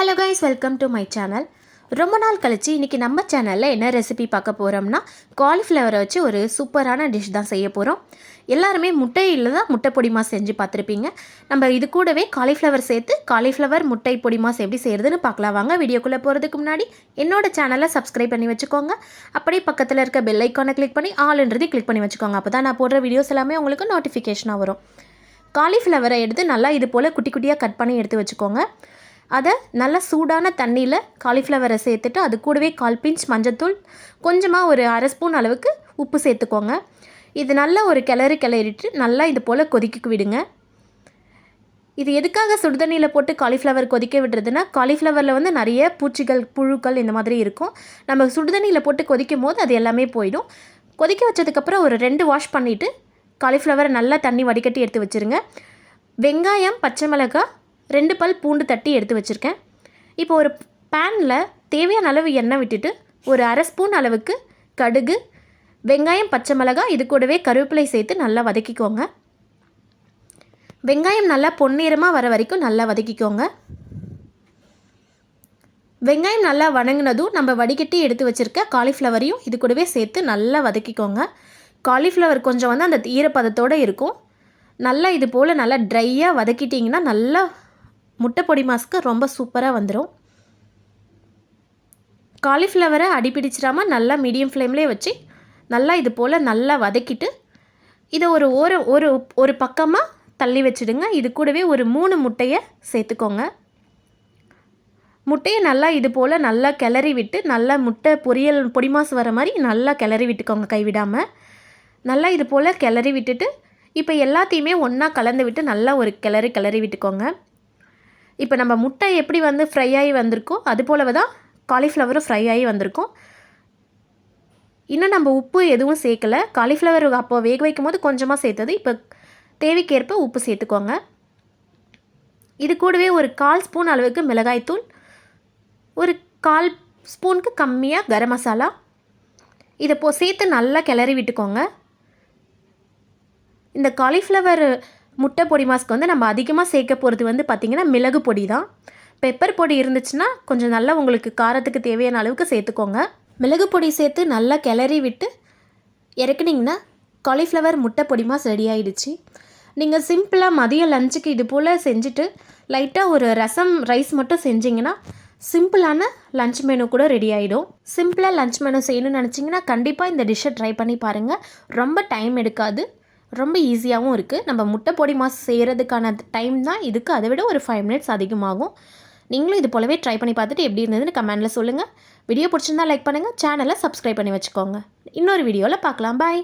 Hello guys welcome to my channel ரொம்ப நாள் கழிச்சு இன்றைக்கி நம்ம சேனலில் என்ன ரெசிபி பார்க்க போகிறோம்னா காலிஃப்ளவரை வச்சு ஒரு சூப்பரான டிஷ் தான் செய்ய போகிறோம் எல்லாருமே முட்டையில் தான் முட்டை பொடிமா செஞ்சு பார்த்துருப்பீங்க. நம்ம இது கூடவே காலிஃப்ளவர் சேர்த்து காலிஃப்ளவர் முட்டை பொடிமாஸ் எப்படி செய்கிறதுன்னு பார்க்கலாம். வாங்க வீடியோக்குள்ளே போகிறதுக்கு முன்னாடி என்னோட சேனலை சப்ஸ்கிரைப் பண்ணி வச்சுக்கோங்க. அப்படியே பக்கத்தில் இருக்க பெல் ஐக்கானை கிளிக் பண்ணி ஆல்ன்றதையும் கிளிக் பண்ணி வச்சுக்கோங்க. அப்போ தான் நான் போடுற வீடியோஸ் எல்லாமே உங்களுக்கு நோட்டிஃபிகேஷனாக வரும். காலிஃப்ளவரை எடுத்து நல்லா இது போல் குட்டி குட்டியாக கட் பண்ணி எடுத்து வச்சுக்கோங்க. அதை நல்லா சூடான தண்ணியில் காலிஃப்ளவரை சேர்த்துட்டு அது கூடவே கால் பிஞ்ச் மஞ்சத்தூள் கொஞ்சமாக ஒரு அரை ஸ்பூன் அளவுக்கு உப்பு சேர்த்துக்கோங்க. இது நல்லா ஒரு கிளறு கிளறிட்டு நல்லா இது போல் கொதிக்க விடுங்க. இது எதுக்காக சுடுதண்ணியில் போட்டு காலிஃப்ளவர் கொதிக்க விடுறதுன்னா காலிஃப்ளவரில் வந்து நிறைய பூச்சிகள் புழுக்கள் இந்த மாதிரி இருக்கும். நம்ம சுடுதண்ணியில் போட்டு கொதிக்கும் போது அது எல்லாமே போயிடும். கொதிக்க வச்சதுக்கப்புறம் ஒரு ரெண்டு வாஷ் பண்ணிவிட்டு காலிஃப்ளவரை நல்லா தண்ணி வடிகட்டி எடுத்து வச்சுருங்க. வெங்காயம் பச்சை மிளகாய் ரெண்டு பல் பூண்டு தட்டி எடுத்து வச்சுருக்கேன். இப்போ ஒரு பேனில் தேவையான அளவு எண்ணெய் விட்டுட்டு ஒரு அரை ஸ்பூன் அளவுக்கு கடுகு வெங்காயம் பச்சை மிளகாய் இது கூடவே கருவேப்பிலை சேர்த்து நல்லா வதக்கிக்கோங்க. வெங்காயம் நல்லா பொன்னிறமாக வர வரைக்கும் நல்லா வதக்கிக்கோங்க. வெங்காயம் நல்லா வணங்கினதும் நம்ம வடிகட்டி எடுத்து வச்சுருக்க காலிஃப்ளவரையும் இது கூடவே சேர்த்து நல்லா வதக்கிக்கோங்க. காலிஃப்ளவர் கொஞ்சம் வந்து அந்த ஈரப்பதத்தோடு இருக்கும். நல்லா இது போல் நல்லா ட்ரையாக வதக்கிட்டிங்கன்னா நல்லா முட்டை பொடி மாஸ்க்கு ரொம்ப சூப்பராக வந்துடும் காலிஃப்ளவரை அடிப்பிடிச்சிடாமல் நல்லா மீடியம் ஃப்ளேம்லேயே வச்சு நல்லா இது போல் நல்லா வதக்கிட்டு இதை ஒரு ஒரு ஒரு ஒரு பக்கமாக தள்ளி வச்சுடுங்க. இது கூடவே ஒரு மூணு முட்டையை சேர்த்துக்கோங்க. முட்டையை நல்லா இது போல் நல்லா கிளறி விட்டு நல்லா முட்டை பொரியல் பொடிமாசு வர மாதிரி நல்லா கிளறி விட்டுக்கோங்க கைவிடாமல் நல்லா இது போல் கிளறி விட்டுட்டு இப்போ எல்லாத்தையுமே ஒன்றா கலந்து விட்டு நல்லா ஒரு கிளறி கிளறி விட்டுக்கோங்க. இப்போ நம்ம முட்டை எப்படி வந்து ஃப்ரை ஆகி வந்திருக்கோ அது போலவே தான் காலிஃப்ளவரும் ஃப்ரை ஆகி வந்திருக்கும். இன்னும் நம்ம உப்பு எதுவும் சேர்க்கலை. காலிஃப்ளவர் அப்போ வேக வைக்கும் போது கொஞ்சமாக சேர்த்தது. இப்போ தேவைக்கேற்ப உப்பு சேர்த்துக்கோங்க. இது கூடவே ஒரு கால் ஸ்பூன் அளவுக்கு மிளகாய்த்தூள் ஒரு கால் ஸ்பூனுக்கு கம்மியாக கரம் மசாலா. இதை போ சேர்த்து நல்லா கிளறி விட்டுக்கோங்க. இந்த காலிஃப்ளவர் முட்டை பொடி மாஸ்க்கு வந்து நம்ம அதிகமாக சேர்க்க போகிறது வந்து பார்த்திங்கன்னா மிளகு பொடி தான் பெப்பர் பொடி இருந்துச்சுன்னா கொஞ்சம் நல்லா உங்களுக்கு காரத்துக்கு தேவையான அளவுக்கு சேர்த்துக்கோங்க. மிளகு பொடி சேர்த்து நல்லா கிளறி விட்டு இறக்குனிங்கன்னா காலிஃப்ளவர் முட்டை பொடி மாஸ் ரெடி ஆகிடுச்சு நீங்கள் சிம்பிளாக மதியம் லஞ்சுக்கு இது போல் செஞ்சுட்டு லைட்டாக ஒரு ரசம் ரைஸ் மட்டும் செஞ்சிங்கன்னா சிம்பிளான லஞ்ச் மெனு கூட ரெடி ஆகிடும் சிம்பிளாக லஞ்ச் மெனு செய்யணும்னு நினச்சிங்கன்னா கண்டிப்பாக இந்த டிஷ்ஷை ட்ரை பண்ணி பாருங்கள் ரொம்ப டைம் எடுக்காது. ரொம்ப ஈஸியாகவும் இருக்குது நம்ம முட்டை பொடி மாஸ் செய்கிறதுக்கான டைம் தான் இதுக்கு. அதை விட ஒரு ஃபைவ் மினிட்ஸ் அதிகமாகும். நீங்களும் இது போலவே ட்ரை பண்ணி பார்த்துட்டு எப்படி இருந்ததுன்னு கமெண்டில் சொல்லுங்கள் வீடியோ பிடிச்சிருந்தா லைக் பண்ணுங்கள் சேனலை சப்ஸ்கிரைப் பண்ணி வச்சுக்கோங்க. இன்னொரு வீடியோவில் பார்க்கலாம். பாய்